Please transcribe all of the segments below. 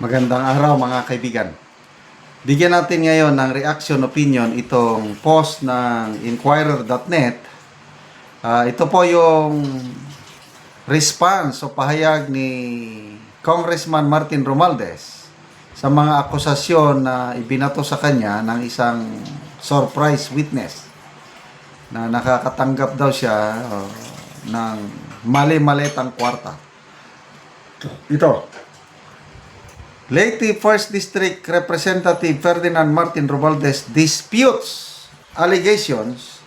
Magandang araw mga kaibigan. Bigyan natin ngayon ng reaction opinion itong post ng Inquirer.net. Ah, ito po yung response o pahayag ni Congressman Martin Romualdez sa mga akusasyon na ibinato sa kanya ng isang surprise witness na nakakatanggap daw siya oh, ng mali-malitang kwarta. Ito. Leyte 1st District Representative Ferdinand Martin Romualdez disputes allegations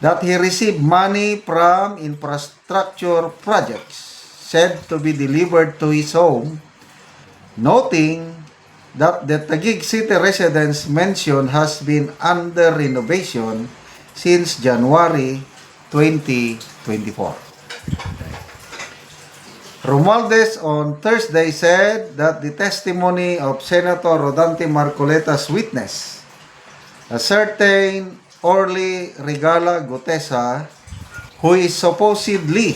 that he received money from infrastructure projects said to be delivered to his home, noting that the Taguig City residence mentioned has been under renovation since January 2024. Romualdez on Thursday said that the testimony of Senator Rodante Marcoleta's witness, a certain Orly Regala Gutesa, who is supposedly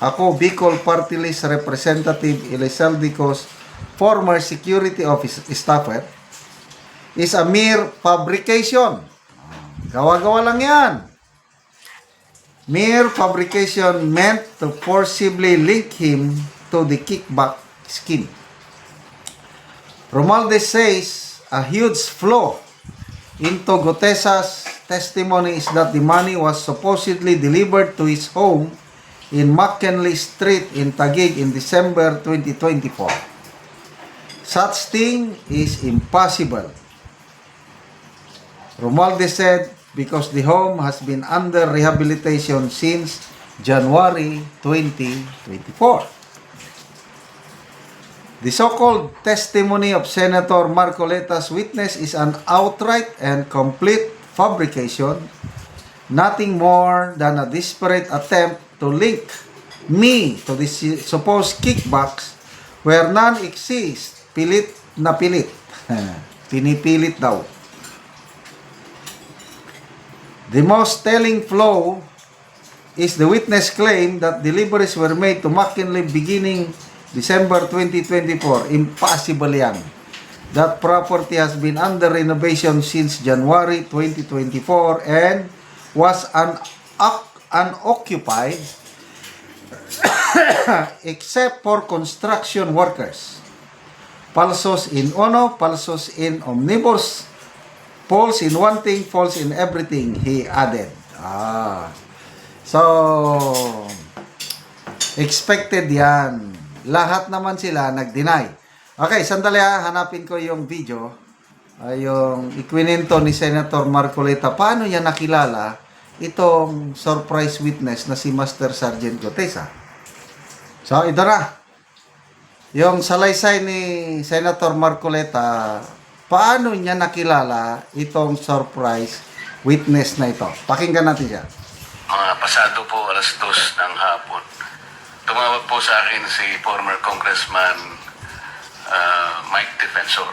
ako Bicol Party List Representative Elisaldico's former security office staffer, is a mere fabrication. Gawa-gawa lang yan. Mere fabrication meant to forcibly link him to the kickback scheme. Romualdez says a huge flaw into Gotesa's testimony is that the money was supposedly delivered to his home in McKinley Street in Taguig in December 2024. Such thing is impossible. Romualdez said because the home has been under rehabilitation since January 2024. The so-called testimony of Senator Marcoleta's witness is an outright and complete fabrication, nothing more than a desperate attempt to link me to the supposed kickbacks where none exist. Pilit na pilit. Pinipilit daw. The most telling flaw is the witness claim that deliveries were made to McKinley beginning December 2024. Impossible yan. That property has been under renovation since January 2024 and was un- oc- unoccupied except for construction workers. Falsos in uno, falsos in omnibus, false in one thing, false in everything, he added. Ah. So, expected yan. Lahat naman sila nag-deny. Okay, sandali ha, hanapin ko yung video. Ay, yung ikwinento ni Senator Marcoleta. Paano niya nakilala itong surprise witness na si Master Sergeant Gotesa? So, ito na. Yung salaysay ni Senator Marcoleta, paano niya nakilala itong surprise witness na ito? Pakinggan natin siya. Mga pasado po alas dos ng hapon. Tumawag po sa akin si former Congressman ah, Mike Defensor.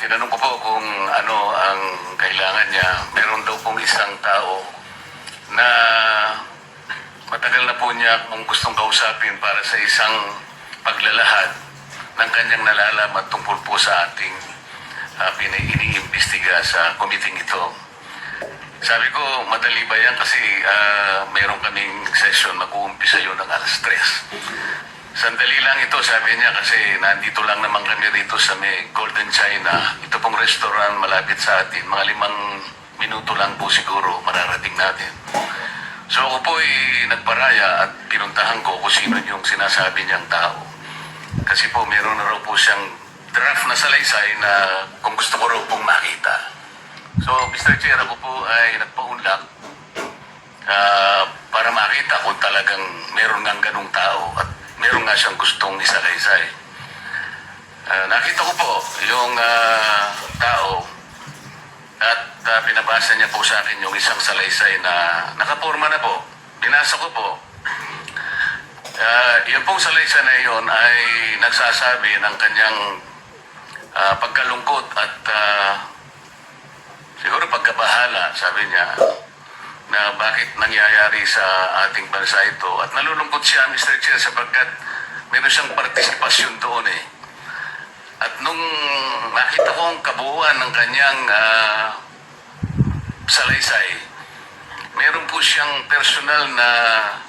Tinanong ko po kung ano ang kailangan niya. Meron daw pong isang tao na matagal na po niya kung gustong kausapin para sa isang paglalahad ng kanyang nalalaman tungkol po sa ating uh, iniimbestiga sa committee ito. Sabi ko, madali ba yan kasi ah, mayroon kaming session, mag-uumpisa yun ng alas 3. Sandali lang ito, sabi niya, kasi nandito lang naman kami rito sa may Golden China. Ito pong restaurant malapit sa atin. Mga limang minuto lang po siguro mararating natin. So ako po ay nagparaya at pinuntahan ko kung sino yung sinasabi niyang tao. Kasi po meron na raw po siyang draft na salaysay na kung gusto ko raw pong makita. So, Mr. Chair, ako po ay nagpaunlak ah, para makita kung talagang meron nga ganung tao at meron nga siyang gustong isalaysay. Ah, nakita ko po yung ah, tao at ah, pinabasa niya po sa akin yung isang salaysay na nakaporma na po. Binasa ko po. Ah, yung pong salaysay na yun ay nagsasabi ng kanyang ah, pagkalungkot at ah, siguro pagkabahala, sabi niya, na bakit nangyayari sa ating bansa ito. At nalulungkot siya, Mr. Chair, sapagkat meron siyang partisipasyon doon eh. At nung nakita ko ang kabuuan ng kanyang ah, salaysay, meron po siyang personal na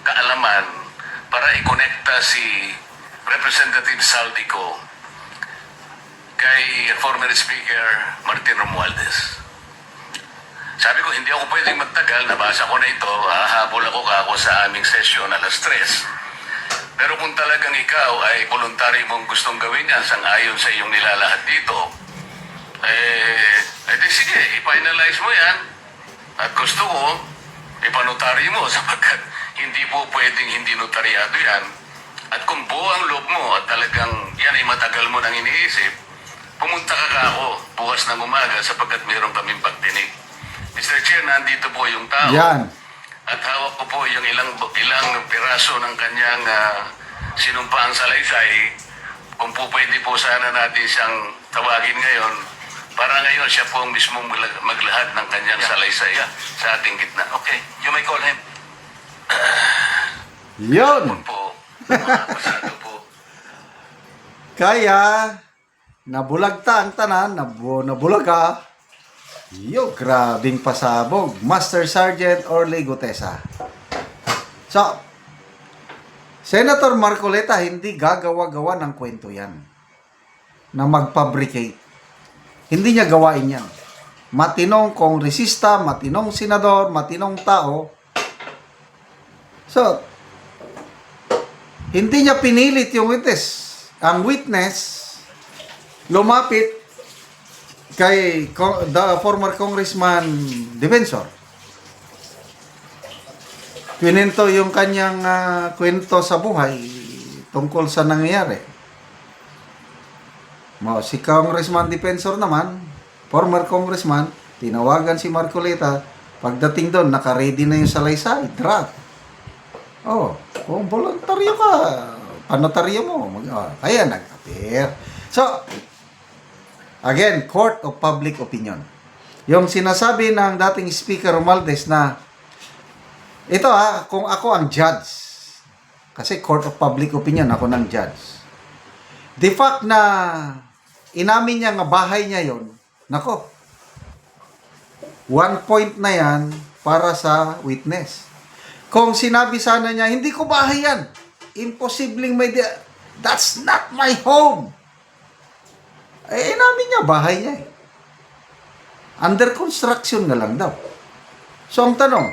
kaalaman para ikonekta si Representative Saldico kay former Speaker Martin Romualdez. Sabi ko, hindi ako pwedeng magtagal, nabasa ko na ito, hahabol ako kako sa aming session alas 3. Pero kung talagang ikaw ay voluntary mong gustong gawin yan sang ayon sa iyong nilalahad dito, eh, edi sige, i-finalize mo yan. At gusto ko, ipanotary mo sapagkat hindi po pwedeng hindi notaryado yan. At kung buo ang loob mo at talagang yan ay matagal mo nang iniisip, pumunta ka ka ako bukas ng umaga sapagkat mayroon kaming pagdinig. Mr. Chair, nandito po yung tao. Yan. At hawak ko po yung ilang ilang piraso ng kanyang uh, sinumpaang salaysay. Kung po pwede po sana natin siyang tawagin ngayon, para ngayon siya po ang mismong magla- maglahad ng kanyang salaysay sa ating gitna. Okay, you may call him. Yun. Po, po. Kaya, nabulag ta ang tanan, nabu, nabulag ka. Yo, grabing pasabog. Master Sergeant Orly Gutesa. So, Senator Marcoleta, hindi gagawa-gawa ng kwento yan. Na mag-fabricate. Hindi niya gawain yan. Matinong kongresista, matinong senador, matinong tao. So, hindi niya pinilit yung witness. Ang witness lumapit kay the former congressman Defensor. Kwento yung kanyang ah, kwento sa buhay tungkol sa nangyayari. Mo si Congressman Defensor naman, former congressman, tinawagan si Marcoleta. Pagdating doon, naka-ready na yung salaysay, draft. Oh, kung voluntaryo ka, panotaryo mo. Mag, oh, kaya nag-appear. So, again, court of public opinion. Yung sinasabi ng dating Speaker Romualdez na, ito ha, kung ako ang judge, kasi court of public opinion, ako ng judge. The fact na inamin niya nga bahay niya yon, nako, one point na yan para sa witness. Kung sinabi sana niya, hindi ko bahay yan. Imposibleng may di- That's not my home. Eh, namin niya, bahay niya eh. Under construction nga lang daw. So, ang tanong,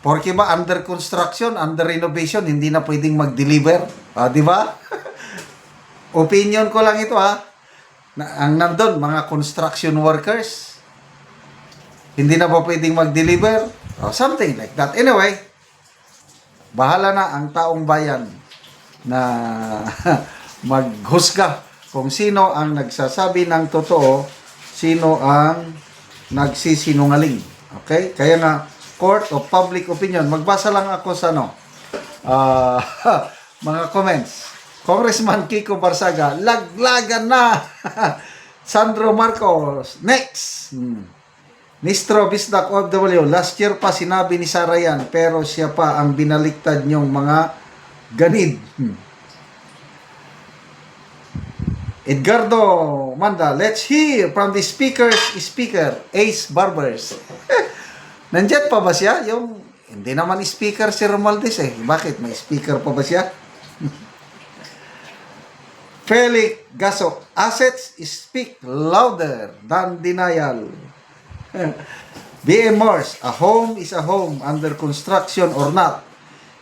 porke ba under construction, under renovation, hindi na pwedeng mag-deliver? Ah, di ba? Opinion ko lang ito ha. Na, ang nandun, mga construction workers, hindi na ba pwedeng mag-deliver? Or something like that. Anyway, bahala na ang taong bayan na maghusga kung sino ang nagsasabi ng totoo, sino ang nagsisinungaling. Okay? Kaya nga, court of public opinion. Magbasa lang ako sa ano, ah, mga comments. Congressman Kiko Barsaga, laglagan na! Sandro Marcos, next! Hmm. Nistro Bisdak OFW, last year pa sinabi ni Sara yan, pero siya pa ang binaliktad niyong mga ganid. Hmm. Edgardo Manda, let's hear from the speaker's speaker, Ace Barbers. Nandiyan pa ba siya? Yung, hindi naman speaker si Romualdez eh. Bakit? May speaker pa ba siya? Felix Gaso, assets speak louder than denial. BM a home is a home under construction or not.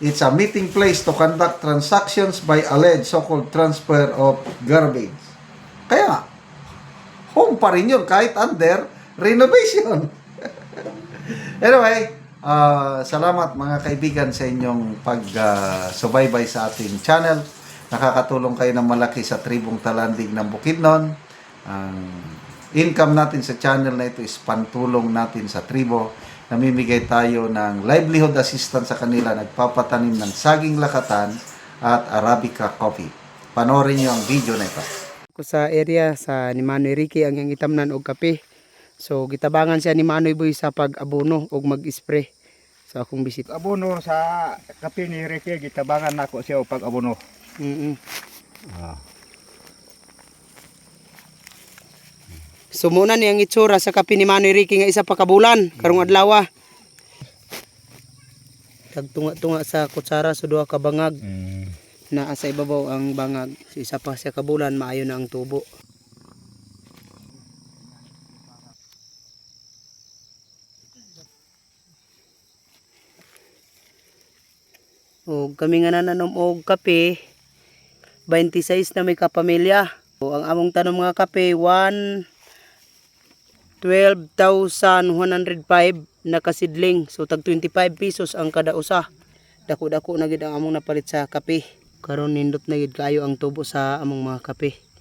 It's a meeting place to conduct transactions by alleged so-called transfer of garbage. Kaya nga, home pa rin yun kahit under renovation. anyway, ah, salamat mga kaibigan sa inyong pag-subaybay sa ating channel. Nakakatulong kayo ng malaki sa tribong talandig ng Bukidnon. Ang income natin sa channel na ito is pantulong natin sa tribo. Namimigay tayo ng livelihood assistance sa kanila. Nagpapatanim ng saging lakatan at Arabica coffee. Panoorin niyo ang video na ito. ko sa area sa ni Manoy Ricky ang iyang itamnan og kape. So gitabangan siya ni Manoy Boy sa pag-abono og mag-spray sa akong bisit. abono sa kape ni Ricky gitabangan nako siya og pag abono. Mm Ah. So muna ni ang itsura sa kape ni Manoy Ricky nga isa pa kabulan karong adlaw. ah. Tagtunga-tunga sa kutsara so duha ka bangag na sa ibabaw ang bangag. So, isa pa siya kabulan maayo na ang tubo. O kami nga nananom og kape 26 na may kapamilya. O, ang among tanom nga kape 1 12,105 na kasidling. So tag 25 pesos ang kada usa. Dako-dako na gid ang among napalit sa kape. Karon nindot na gid kayo ang tubo sa among mga kape.